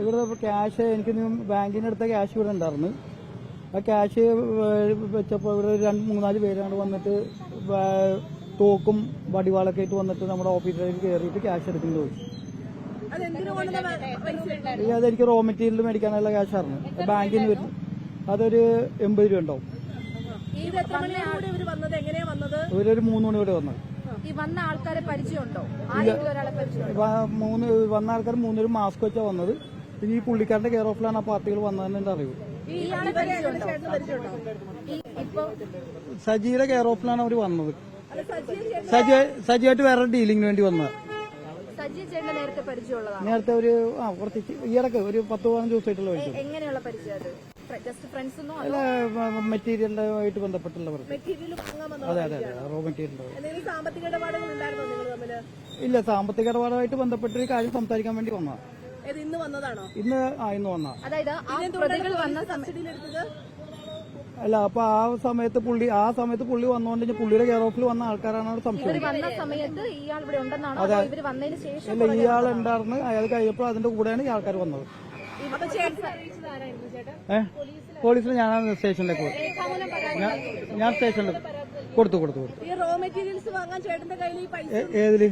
ഇവിടെ ക്യാഷ് എനിക്ക് ബാങ്കിന്റെ അടുത്ത ക്യാഷ് ഇവിടെ ഉണ്ടായിരുന്നു. ആ ക്യാഷ് വെച്ചപ്പോൾ ഇവിടെ രണ്ട് മൂന്നാൽ പേരാണ് വന്നിട്ട് തോക്കും വടിവാളൊക്കെ ആയിട്ട് വന്നിട്ട് നമ്മുടെ ഓഫീസിലേക്ക് കയറിയിട്ട് ക്യാഷ് പൈസ ഇത് അതെനിക്ക് റോ മെറ്റീരിയൽ മേടിക്കാനുള്ള ക്യാഷായിരുന്നു നിന്ന് വരും അതൊരു എൺപത് രൂപ ഉണ്ടാവും. ഇവരൊരു മൂന്ന് മണി വരെ വന്നത്. ഈ വന്ന ആൾക്കാരെ പരിചയമുണ്ടോ? ആരെങ്കിലും ഒരാളെ പരിചയമുണ്ടോ? മൂന്ന് വന്ന ആൾക്കാർ മൂന്നൊരു മാസ്ക് വെച്ചാ വന്നത്. പിന്നെ ഈ പുള്ളിക്കാരന്റെ കെയർ ഓഫിലാണ് ആ പാർട്ടികൾ വന്നതെന്ന് എന്റെ അറിവ് ഇയാളെ പരിചയമുണ്ടോ? ഇപ്പൊ സജിയുടെ കെയർ ഓഫിലാണ് അവർ വന്നത്. സജി സജിയായിട്ട് വേറെ ഡീലിങ്ങിന് വേണ്ടി വന്നത്. നേരത്തെ പരിചയമുള്ളതാണ്? നേരത്തെ ഒരു ആ കുറച്ച് ഈയിടക്ക് ഒരു പത്ത് പതിനഞ്ച് ദിവസമായിട്ടുള്ള പരിചയം. എങ്ങനെയുള്ള പരിചയം ജസ്റ്റ് ഫ്രണ്ട്സ് മെറ്റീരിയലുമായിട്ട് ബന്ധപ്പെട്ടുള്ളവർ. മെറ്റീരിയൽ അതെ അതെ അതെ റോ മെറ്റീരിയൽ എന്തെങ്കിലും സാമ്പത്തിക ഇടപാടുകൾ ഉണ്ടായിരുന്നോ നിങ്ങൾ തമ്മിൽ ഇല്ല സാമ്പത്തിക ഇടപാടുമായിട്ട് ബന്ധപ്പെട്ട് ഒരു കാര്യം സംസാരിക്കാൻ വേണ്ടി വന്നതാ. ഇത് ഇന്ന് വന്നതാണോ? ഇന്ന് ആ ഇന്ന് വന്നതാ അതായത് ആ പ്രതികൾ വന്ന അല്ല അപ്പൊ ആ സമയത്ത് പുള്ളി ആ സമയത്ത് പുള്ളി വന്നുകൊണ്ട് പുള്ളിയുടെ കെയർ ഓഫിൽ വന്ന ആൾക്കാരാണ് സംശയം? അതെ വന്ന സമയത്ത് ഇയാൾ ഉണ്ടായിരുന്നു അയാൾ കഴിഞ്ഞപ്പോൾ അതിന്റെ കൂടെയാണ് ഈ ആൾക്കാർ വന്നത്. പോലീസിൽ ഞാനാണ് സ്റ്റേഷനിലേക്ക് ഞാൻ സ്റ്റേഷനിൽ കൊടുത്തു കൊടുത്തു കൊടുത്തു. ഏതിൽ?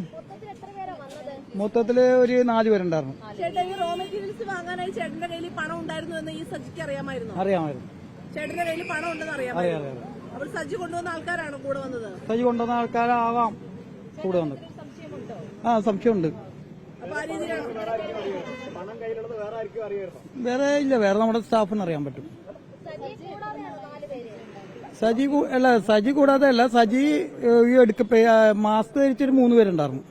മൊത്തത്തിൽ ഒരു നാല് പേരുണ്ടായിരുന്നു. അറിയാമായിരുന്നു? അറിയാമായിരുന്നു. ചേട്ടന്റെ കയ്യിൽ പണം ഉണ്ടെന്ന് അറിയാമായിരുന്നു. അപ്പോൾ കൊണ്ടുവന്ന ആൾക്കാരാണ് കൂടെ വന്നത്? കൊണ്ടുവന്ന ആൾക്കാരാവാം കൂടെ വന്നത്. ആ സംശയമുണ്ട്. അപ്പൊ ആ രീതിയിലാണ്? വേറെ ഇല്ല വേറെ നമ്മുടെ സ്റ്റാഫിന് അറിയാൻ പറ്റും. സജി അല്ല സജി കൂടാതെ അല്ല സജി ഈ എടുക്ക മാസ്ക് ധരിച്ചൊരു മൂന്ന് പേരുണ്ടായിരുന്നു.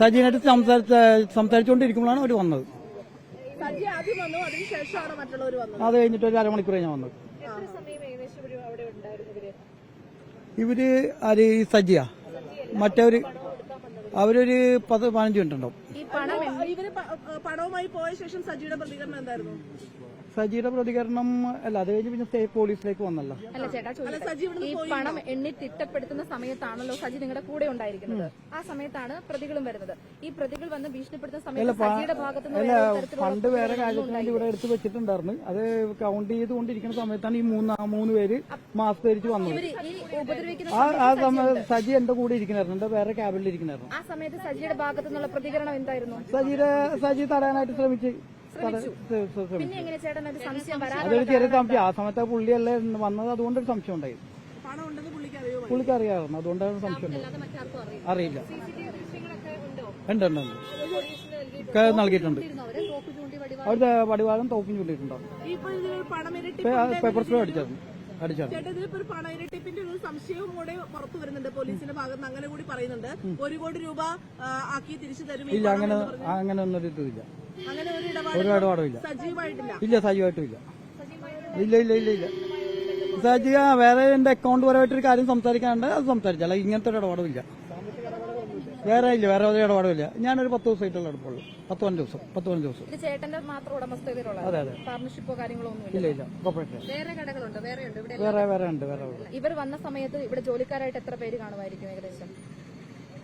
സജിനായിട്ട് സംസാരിച്ച സംസാരിച്ചുകൊണ്ടിരിക്കുമ്പോഴാണ് അവർ വന്നത്. അത് കഴിഞ്ഞിട്ട് ഒരു അരമണിക്കൂർ ഞാൻ വന്നത്. ഇവർ ആര് സജിയാ സജിയ? മറ്റവര് അവരൊരു പത്ത് പതിനഞ്ച് മിനിറ്റ് ഉണ്ടാവും. ഈ പണം ഇവർ പണവുമായി പോയ ശേഷം സജിയുടെ പ്രതികരണം എന്തായിരുന്നു? സജിയുടെ പ്രതികരണം അല്ല അത് കഴിഞ്ഞ് പിന്നെ സ്റ്റേറ്റ് പോലീസിലേക്ക് വന്നല്ലോ. അല്ല ചേട്ടാ ചോദിക്കട്ടെ. സജി ഇവിടുന്ന് ഈ പണം എണ്ണി തിട്ടപ്പെടുത്തുന്ന സമയത്താണല്ലോ സജി നിങ്ങളുടെ കൂടെ ഉണ്ടായിരിക്കുന്നത്. ആ സമയത്താണ് പ്രതികളും വരുന്നത്. ഈ പ്രതികൾ വന്ന് ഭീഷണിപ്പെടുത്തുന്ന സമയത്ത് സജിയുടെ ഭാഗത്തുനിന്ന് അല്ല ഫണ്ട് വേറെ കാര്യത്തിന് വേണ്ടി ഇവിടെ എടുത്ത് വെച്ചിട്ടുണ്ടായിരുന്നു. അത് കൗണ്ട് ചെയ്തുകൊണ്ടിരിക്കുന്ന സമയത്താണ് ഈ മൂന്ന് ആ മൂന്ന് പേര് മാസ്ക് ധരിച്ച് വന്നത്. ഇവർ ഈ ഉപദ്രവിക്കുന്ന ആ ആ സമയത്ത് സജി എന്റെ കൂടെ ഇരിക്കണായിരുന്നു എന്റെ വേറെ ക്യാബിനിൽ ഇരിക്കണായിരുന്നു ആ സമയത്ത് സജിയുടെ ഭാഗത്തു നിന്നുള്ള പ്രതികരണം എന്തായിരുന്നു? സജിയുടെ സജി തടയാനായിട്ട് ശ്രമിച്ച്. അതൊരു ചെറിയ സംശയം. ആ സമയത്ത് പുള്ളിയല്ലേ വന്നത് അതുകൊണ്ടൊരു സംശയം ഉണ്ടായി പണം ഉണ്ടെന്ന് പുള്ളിക്ക് അറിയോ പുള്ളിക്ക് അറിയാമായിരുന്നു. അതുകൊണ്ടാണ് സംശയം അറിയില്ല. ഉണ്ട്? ഉണ്ട് ഉണ്ട് ഒക്കെ നൽകിയിട്ടുണ്ട്. അവിടുത്തെ വടിവാദം? തോപ്പും ചൂണ്ടിയിട്ടുണ്ടാവും. ഇപ്പൊ ഇത് പണം ഇരട്ടി പേപ്പർ സ്പ്രേ അടിച്ചായിരുന്നു. ചേട്ടാ ഇതിലിപ്പോ ഒരു പണം ഇരട്ടിപ്പിന്റെ ഒരു സംശയവും കൂടെ പുറത്തു വരുന്നുണ്ട്. പോലീസിന്റെ ഭാഗത്ത് അങ്ങനെ കൂടി പറയുന്നുണ്ട്. ഒരു കോടി രൂപ ആക്കി തിരിച്ചു തരും ഇല്ല അങ്ങനെ. അങ്ങനെ ഒന്നും ഇതില്ല അങ്ങനെ ഒരു ഇടപാടില്ല ഇടപാട് ഇടപാടും ഇല്ല. സജീവമായിട്ടില്ല. ഇല്ല ഇല്ല. ഇല്ല ഇല്ല ഇല്ല ഇല്ല. സജീവ വേറെ എന്റെ അക്കൗണ്ട് പരമായിട്ടൊരു കാര്യം സംസാരിക്കാനുണ്ട് അത് സംസാരിച്ചല്ല ഇങ്ങനത്തെ ഒരു ഇടപാടും ഇല്ല. വേറെ ഇല്ല വേറെ ഒരു ഇടപാടും ഇല്ല ഞാനൊരു പത്ത് ദിവസമായിട്ടുള്ള എടുപ്പുള്ളൂ പത്ത് പതിനഞ്ച് ദിവസം പത്ത് പതിനഞ്ച് ദിവസം. ഇത് ചേട്ടന്റെ മാത്രം ഉടമസ്ഥതയിലുള്ള അതെ അതെ. പാർട്ണർഷിപ്പോ കാര്യങ്ങളോ ഇല്ല ഇല്ല. കോപ്പറേറ്റ് വേറെ കടകളുണ്ട്? വേറെ ഉണ്ട്? ഇവിടെ വേറെ വേറെ ഉണ്ട് വേറെ ഉണ്ട്. ഇവർ വന്ന സമയത്ത് ഇവിടെ ജോലിക്കാരായിട്ട് എത്ര പേര് കാണുമായിരിക്കും ഏകദേശം?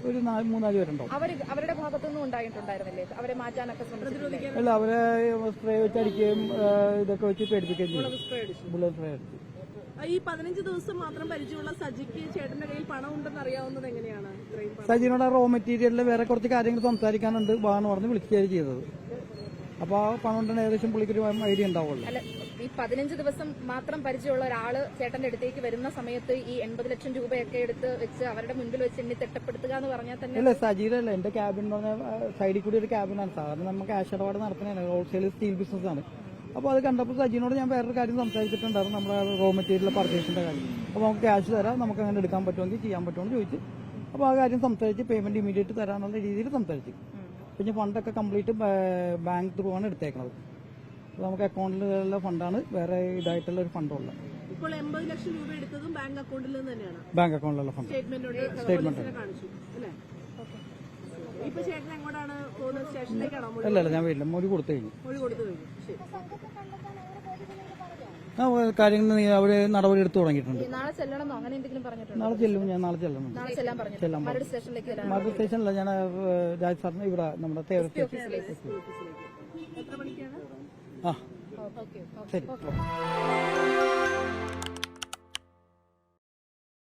ഒരു നാല് മൂന്നാൽ പേരുണ്ടോ? അവർ അവരുടെ ഭാഗത്തുനിന്നും ഉണ്ടായിട്ടുണ്ടായിരുന്നില്ലേ? അവരെ മാറ്റാനൊക്കെ ശ്രമിച്ചിട്ടില്ലേ അല്ല അവരെ സ്പ്രേ വെച്ച് അടിക്കുകയും ഇതൊക്കെ വെച്ച് പേടിപ്പിക്കുകയും ചെയ്യും. ബുള്ളറ്റ് സ്പ്രേ അടിച്ചു. ഈ പതിനഞ്ച് ദിവസം മാത്രം പരിചയമുള്ള സജിക്ക് ചേട്ടന്റെ കയ്യിൽ പണം ഉണ്ടെന്ന് അറിയാവുന്നത് എങ്ങനെയാണ്? സജിനോട് റോ മെറ്റീരിയലിൽ വേറെ കുറച്ച് കാര്യങ്ങൾ സംസാരിക്കാനുണ്ട്. വാന്ന് പറഞ്ഞ് വിളിക്കുകയാണ് ചെയ്തത്. അപ്പൊ ആ പണം ഉണ്ടെന്ന് ഏകദേശം പുള്ളിക്കൊരു ഐഡിയ ഉണ്ടാവുള്ളൂ. അല്ല ഈ പതിനഞ്ച് ദിവസം മാത്രം പരിചയമുള്ള ഒരാൾ ചേട്ടന്റെ അടുത്തേക്ക് വരുന്ന സമയത്ത് ഈ എൺപത് ലക്ഷം രൂപയൊക്കെ എടുത്ത് വെച്ച് അവരുടെ മുൻപിൽ വെച്ച് എന്നെ തിട്ടപ്പെടുത്തുക എന്ന് പറഞ്ഞാൽ തന്നെ അല്ല സജീര അല്ല എന്റെ ക്യാബിൻ എന്ന് പറഞ്ഞാൽ സൈഡിൽ കൂടി ഒരു ക്യാബിനാണ് സാധാരണ നമ്മൾ ക്യാഷ് ഇടപാട് നടത്തുന്നതാണ്. ഹോൾസെയിൽ സ്റ്റീൽ ബിസിനസ് ആണ്. അപ്പോൾ അത് കണ്ടപ്പോൾ സജീനോട് ഞാൻ വേറൊരു കാര്യം സംസാരിച്ചിട്ടുണ്ടായിരുന്നു നമ്മുടെ റോ മെറ്റീരിയൽ പർച്ചേസിന്റെ കാര്യം. അപ്പോൾ നമുക്ക് ക്യാഷ് തരാം നമുക്ക് അങ്ങനെ എടുക്കാൻ പറ്റുമെങ്കിൽ ചെയ്യാൻ പറ്റുമെന്ന് ചോദിച്ചു. അപ്പോൾ ആ കാര്യം സംസാരിച്ച് പേയ്മെന്റ് ഇമീഡിയറ്റ് തരാമെന്നുള്ള രീതിയിൽ സംസാരിച്ചു. പിന്നെ ഫണ്ടൊക്കെ കംപ്ലീറ്റ് ബാങ്ക് ത്രൂ ആണ് എടുത്തേക്കുന്നത് അപ്പോൾ നമുക്ക് അക്കൗണ്ടിലുള്ള ഫണ്ടാണ് വേറെ ഇതായിട്ടുള്ള ഒരു ഫണ്ടുള്ള ഇപ്പോൾ എൺപത് ലക്ഷം രൂപ എടുത്തതും ബാങ്ക് അക്കൗണ്ടിൽ നിന്ന് തന്നെയാണ്. ബാങ്ക് അക്കൗണ്ടിലുള്ള ഫണ്ട് സ്റ്റേറ്റ്മെന്റ്. കാണിച്ചു അല്ലേ? അല്ല അല്ല ഞാൻ വീട്ടിൽ മൊഴി കൊടുത്തു കഴിഞ്ഞു. മൊഴി കൊടുത്തു കഴിഞ്ഞു. ശരി. ആ, കാര്യങ്ങൾ അവർ നടപടി എടുത്തു തുടങ്ങിയിട്ടുണ്ട്. നാളെ ചെല്ലണമെന്നോ അങ്ങനെ എന്തെങ്കിലും പറഞ്ഞിട്ടുണ്ടോ? നാളെ ചെല്ലും ഞാൻ നാളെ ചെല്ലണം. നാളെ ചെല്ലാൻ മരട് സ്റ്റേഷനില്ല ഞാൻ രാജ് സാറിന് ഇവിടെ നമ്മുടെ തേവര സ്റ്റേഷൻ. ആ ഓക്കെ ശരി.